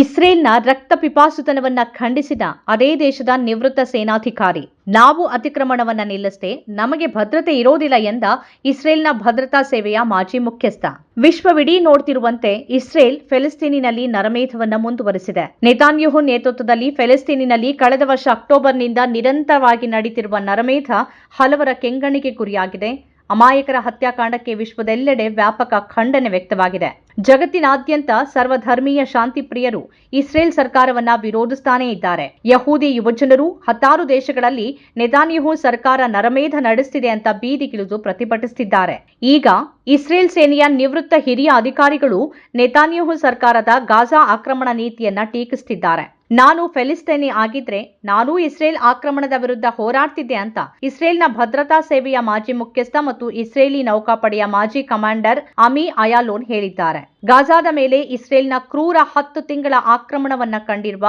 ಇಸ್ರೇಲ್ನ ರಕ್ತ ಪಿಪಾಸುತನವನ್ನ ಖಂಡಿಸಿದ ಅದೇ ದೇಶದ ನಿವೃತ್ತ ಸೇನಾಧಿಕಾರಿ. ನಾವು ಅತಿಕ್ರಮಣವನ್ನ ನಿಲ್ಲಿಸದೆ ನಮಗೆ ಭದ್ರತೆ ಇರೋದಿಲ್ಲ ಎಂದ ಇಸ್ರೇಲ್ನ ಭದ್ರತಾ ಸೇವೆಯ ಮಾಜಿ ಮುಖ್ಯಸ್ಥ. ವಿಶ್ವವಿಡೀ ನೋಡ್ತಿರುವಂತೆ ಇಸ್ರೇಲ್ ಫೆಲಿಸ್ತೀನಿನಲ್ಲಿ ನರಮೇಧವನ್ನ ಮುಂದುವರೆಸಿದೆ. ನೆತಾನ್ಯಹು ನೇತೃತ್ವದಲ್ಲಿ ಫೆಲಿಸ್ತೀನಿನಲ್ಲಿ ಕಳೆದ ವರ್ಷ ಅಕ್ಟೋಬರ್ನಿಂದ ನಿರಂತರವಾಗಿ ನಡೀತಿರುವ ನರಮೇಧ ಹಲವರ ಕೆಂಗಣಿಗೆ ಗುರಿಯಾಗಿದೆ. ಅಮಾಯಕರ ಹತ್ಯಾಕಾಂಡಕ್ಕೆ ವಿಶ್ವದೆಲ್ಲೆಡೆ ವ್ಯಾಪಕ ಖಂಡನೆ ವ್ಯಕ್ತವಾಗಿದೆ. ಜಗತ್ತಿನಾದ್ಯಂತ ಸರ್ವಧರ್ಮೀಯ ಶಾಂತಿ ಪ್ರಿಯರು ಇಸ್ರೇಲ್ ಸರ್ಕಾರವನ್ನ ವಿರೋಧಿಸ್ತಾನೇ ಇದ್ದಾರೆ. ಯಹೂದಿ ಯುವಜನರು ಹತ್ತಾರು ದೇಶಗಳಲ್ಲಿ ನೆತಾನ್ಯಹು ಸರ್ಕಾರ ನರಮೇಧ ನಡೆಸ್ತಿದೆ ಅಂತ ಬೀದಿಗಿಳಿದು ಪ್ರತಿಭಟಿಸುತ್ತಿದ್ದಾರೆ ಈಗ ಇಸ್ರೇಲ್ ಸೇನೆಯ ನಿವೃತ್ತ ಹಿರಿಯ ಅಧಿಕಾರಿಗಳು ನೆತಾನ್ಯಹು ಸರ್ಕಾರದ ಗಾಜಾ ಆಕ್ರಮಣ ನೀತಿಯನ್ನ ಟೀಕಿಸುತ್ತಿದ್ದಾರೆ ನಾನು ಫೆಲಿಸ್ತೇನಿ ಆಗಿದ್ರೆ ನಾನೂ ಇಸ್ರೇಲ್ ಆಕ್ರಮಣದ ವಿರುದ್ಧ ಹೋರಾಡ್ತಿದ್ದೆ ಅಂತ. ಇಸ್ರೇಲ್ನ ಭದ್ರತಾ ಸೇವೆಯ ಮಾಜಿ ಮುಖ್ಯಸ್ಥ ಮತ್ತು ಇಸ್ರೇಲಿ ನೌಕಾಪಡೆಯ ಮಾಜಿ ಕಮಾಂಡರ್ ಅಮಿ ಅಯಾಲೋನ್ ಹೇಳಿದ್ದಾರೆ. ಗಾಜಾದ ಮೇಲೆ ಇಸ್ರೇಲ್ನ ಕ್ರೂರ ಹತ್ತು ತಿಂಗಳ ಆಕ್ರಮಣವನ್ನ ಕಂಡಿರುವ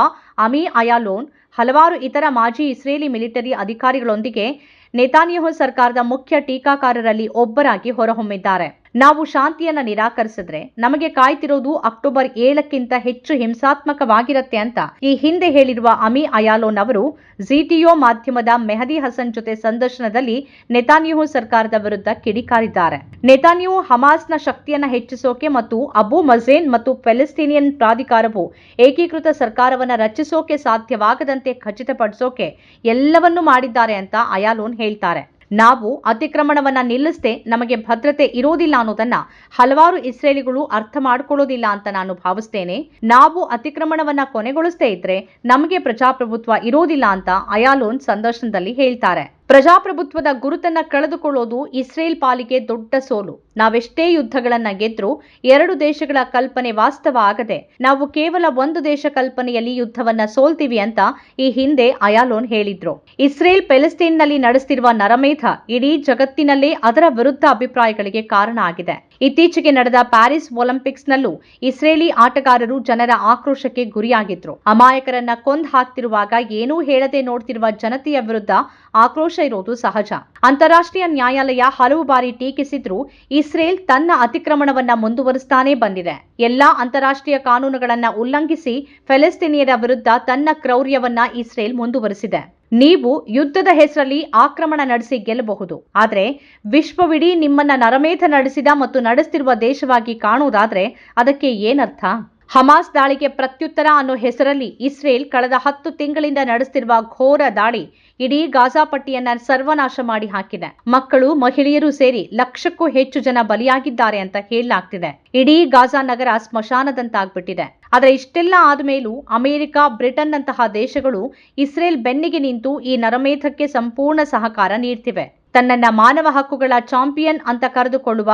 ಅಮಿ ಅಯಾಲೋನ್ ಹಲವಾರು ಇತರ ಮಾಜಿ ಇಸ್ರೇಲಿ ಮಿಲಿಟರಿ ಅಧಿಕಾರಿಗಳೊಂದಿಗೆ ನೇತಾನ್ಯಹು ಸರ್ಕಾರದ ಮುಖ್ಯ ಟೀಕಾಕಾರರಲ್ಲಿ ಒಬ್ಬರಾಗಿ ಹೊರಹೊಮ್ಮಿದ್ದಾರೆ. ನಾವು ಶಾಂತಿಯನ್ನ ನಿರಾಕರಿಸಿದ್ರೆ ನಮಗೆ ಕಾಯ್ತಿರೋದು ಅಕ್ಟೋಬರ್ ಏಳಕ್ಕಿಂತ ಹೆಚ್ಚು ಹಿಂಸಾತ್ಮಕವಾಗಿರುತ್ತೆ ಅಂತ. ಈ ಹಿಂದೆ ಹೇಳಿರುವ ಅಮಿ ಅಯಾಲೋನ್ ಅವರು ಜಿಟಿಒ ಮಾಧ್ಯಮದ ಮೆಹದಿ ಹಸನ್ ಜೊತೆ ಸಂದರ್ಶನದಲ್ಲಿ ನೆತಾನ್ಯಹು ಸರ್ಕಾರದ ವಿರುದ್ಧ ಕಿಡಿಕಾರಿದ್ದಾರೆ. ನೆತಾನ್ಯಹು ಹಮಾಸ್ನ ಶಕ್ತಿಯನ್ನ ಹೆಚ್ಚಿಸೋಕೆ ಮತ್ತು ಅಬು ಮಜೇನ್ ಮತ್ತು ಪ್ಯಾಲೆಸ್ತೀನಿಯನ್ ಪ್ರಾಧಿಕಾರವು ಏಕೀಕೃತ ಸರ್ಕಾರವನ್ನ ರಚಿಸೋಕೆ ಸಾಧ್ಯವಾಗದಂತೆ ಖಚಿತಪಡಿಸೋಕೆ ಎಲ್ಲವನ್ನೂ ಮಾಡಿದ್ದಾರೆ ಅಂತ ಅಯಾಲೋನ್ ಹೇಳ್ತಾರೆ. ನಾವು ಅತಿಕ್ರಮಣವನ್ನ ನಿಲ್ಲಿಸದೆ ನಮಗೆ ಭದ್ರತೆ ಇರೋದಿಲ್ಲ ಅನ್ನೋದನ್ನ ಹಲವಾರು ಇಸ್ರೇಲಿಗಳು ಅರ್ಥ ಮಾಡಿಕೊಳ್ಳೋದಿಲ್ಲ ಅಂತ ನಾನು ಭಾವಿಸ್ತೇನೆ. ನಾವು ಅತಿಕ್ರಮಣವನ್ನ ಕೊನೆಗೊಳಿಸದೇ ಇದ್ರೆ ನಮಗೆ ಪ್ರಜಾಪ್ರಭುತ್ವ ಇರೋದಿಲ್ಲ ಅಂತ ಅಯಾಲೋನ್ ಸಂದರ್ಶನದಲ್ಲಿ ಹೇಳ್ತಾರೆ. ಪ್ರಜಾಪ್ರಭುತ್ವದ ಗುರುತನ್ನ ಕಳೆದುಕೊಳ್ಳೋದು ಇಸ್ರೇಲ್ ಪಾಲಿಗೆ ದೊಡ್ಡ ಸೋಲು. ನಾವೆಷ್ಟೇ ಯುದ್ಧಗಳನ್ನ ಗೆದ್ರೂ ಎರಡು ದೇಶಗಳ ಕಲ್ಪನೆ ವಾಸ್ತವ ಆಗದೆ ನಾವು ಕೇವಲ ಒಂದು ದೇಶ ಕಲ್ಪನೆಯಲ್ಲಿ ಯುದ್ಧವನ್ನ ಸೋಲ್ತೀವಿ ಅಂತ ಈ ಹಿಂದೆ ಅಯಾಲೋನ್ ಹೇಳಿದ್ರು. ಇಸ್ರೇಲ್ ಪೆಲೆಸ್ತೀನ್ನಲ್ಲಿ ನಡೆಸ್ತಿರುವ ನರಮೇಧ ಇಡೀ ಜಗತ್ತಿನಲ್ಲೇ ಅದರ ವಿರುದ್ಧ ಅಭಿಪ್ರಾಯಗಳಿಗೆ ಕಾರಣ ಆಗಿದೆ. ಇತ್ತೀಚೆಗೆ ನಡೆದ ಪ್ಯಾರಿಸ್ ಒಲಿಂಪಿಕ್ಸ್ನಲ್ಲೂ ಇಸ್ರೇಲಿ ಆಟಗಾರರು ಜನರ ಆಕ್ರೋಶಕ್ಕೆ ಗುರಿಯಾಗಿದ್ರು. ಅಮಾಯಕರನ್ನ ಕೊಂದ್ ಹಾಕ್ತಿರುವಾಗ ಏನೂ ಹೇಳದೆ ನೋಡ್ತಿರುವ ಜನತೆಯ ವಿರುದ್ಧ ಆಕ್ರೋಶ ಇರೋದು ಸಹಜ. ಅಂತಾರಾಷ್ಟ್ರೀಯ ನ್ಯಾಯಾಲಯ ಹಲವು ಬಾರಿ ಟೀಕಿಸಿದ್ರೂ ಇಸ್ರೇಲ್ ತನ್ನ ಅತಿಕ್ರಮಣವನ್ನ ಮುಂದುವರಿಸ್ತಾನೇ ಬಂದಿದೆ. ಎಲ್ಲಾ ಅಂತಾರಾಷ್ಟ್ರೀಯ ಕಾನೂನುಗಳನ್ನ ಉಲ್ಲಂಘಿಸಿ ಫೆಲೆಸ್ತೀನಿಯರ ವಿರುದ್ಧ ತನ್ನ ಕ್ರೌರ್ಯವನ್ನ ಇಸ್ರೇಲ್ ಮುಂದುವರಿಸಿದೆ. ನೀವು ಯುದ್ಧದ ಹೆಸರಲ್ಲಿ ಆಕ್ರಮಣ ನಡೆಸಿ ಗೆಲ್ಲಬಹುದು. ಆದರೆ, ವಿಶ್ವವಿಡೀ ನಿಮ್ಮನ್ನ ನರಮೇಧ ನಡೆಸಿದ ಮತ್ತು ನಡೆಸ್ತಿರುವ ದೇಶವಾಗಿ ಕಾಣುವುದಾದ್ರೆ ಅದಕ್ಕೆ ಏನರ್ಥ? ಹಮಾಸ್ ದಾಳಿಗೆ ಪ್ರತ್ಯುತ್ತರ ಅನ್ನೋ ಹೆಸರಲ್ಲಿ ಇಸ್ರೇಲ್ ಕಳೆದ ಹತ್ತು ತಿಂಗಳಿಂದ ನಡೆಸುತ್ತಿರುವ ಘೋರ ದಾಳಿ ಇಡೀ ಗಾಜಾ ಪಟ್ಟಿಯನ್ನ ಸರ್ವನಾಶ ಮಾಡಿ ಹಾಕಿದೆ. ಮಕ್ಕಳು, ಮಹಿಳೆಯರು ಸೇರಿ ಲಕ್ಷಕ್ಕೂ ಹೆಚ್ಚು ಜನ ಬಲಿಯಾಗಿದ್ದಾರೆ ಅಂತ ಹೇಳಲಾಗ್ತಿದೆ. ಇಡೀ ಗಾಜಾ ನಗರ ಸ್ಮಶಾನದಂತಾಗ್ಬಿಟ್ಟಿದೆ. ಆದರೆ ಇಷ್ಟೆಲ್ಲ ಆದ್ಮೇಲೂ ಅಮೆರಿಕ ಬ್ರಿಟನ್ ನಂತಹ ದೇಶಗಳು ಇಸ್ರೇಲ್ ಬೆನ್ನಿಗೆ ನಿಂತು ಈ ನರಮೇಧಕ್ಕೆ ಸಂಪೂರ್ಣ ಸಹಕಾರ ನೀಡ್ತಿವೆ. ತನ್ನನ್ನ ಮಾನವ ಹಕ್ಕುಗಳ ಚಾಂಪಿಯನ್ ಅಂತ ಕರೆದುಕೊಳ್ಳುವ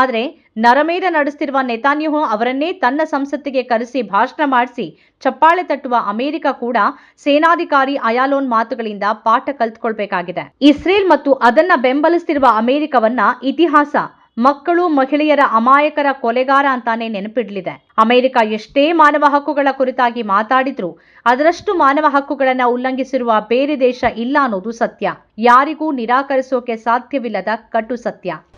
ಆದರೆ ನರಮೇಧ ನಡೆಸ್ತಿರುವ ನೆತಾನ್ಯಹು ಅವರನ್ನೇ ತನ್ನ ಸಂಸತ್ತಿಗೆ ಕರೆಸಿ ಭಾಷಣ ಮಾಡಿಸಿ ಚಪ್ಪಾಳೆ ತಟ್ಟುವ ಅಮೆರಿಕ ಕೂಡ ಸೇನಾಧಿಕಾರಿ ಅಯಾಲೋನ್ ಮಾತುಗಳಿಂದ ಪಾಠ ಕಲ್ತ್ಕೊಳ್ಬೇಕಾಗಿದೆ. ಇಸ್ರೇಲ್ ಮತ್ತು ಅದನ್ನ ಬೆಂಬಲಿಸ್ತಿರುವ ಅಮೆರಿಕವನ್ನ ಇತಿಹಾಸ, ಮಕ್ಕಳು, ಮಹಿಳೆಯರ ಅಮಾಯಕರ ಕೊಲೆಗಾರ ಅಂತಾನೆ ನೆನಪಿಡ್ಲಿದೆ. ಅಮೆರಿಕ ಎಷ್ಟೇ ಮಾನವ ಹಕ್ಕುಗಳ ಕುರಿತಾಗಿ ಮಾತಾಡಿದ್ರೂ ಅದರಷ್ಟು ಮಾನವ ಹಕ್ಕುಗಳನ್ನ ಉಲ್ಲಂಘಿಸಿರುವ ಬೇರೆ ದೇಶ ಇಲ್ಲ ಅನ್ನೋದು ಸತ್ಯ. ಯಾರಿಗೂ ನಿರಾಕರಿಸೋಕೆ ಸಾಧ್ಯವಿಲ್ಲದ ಕಟು ಸತ್ಯ.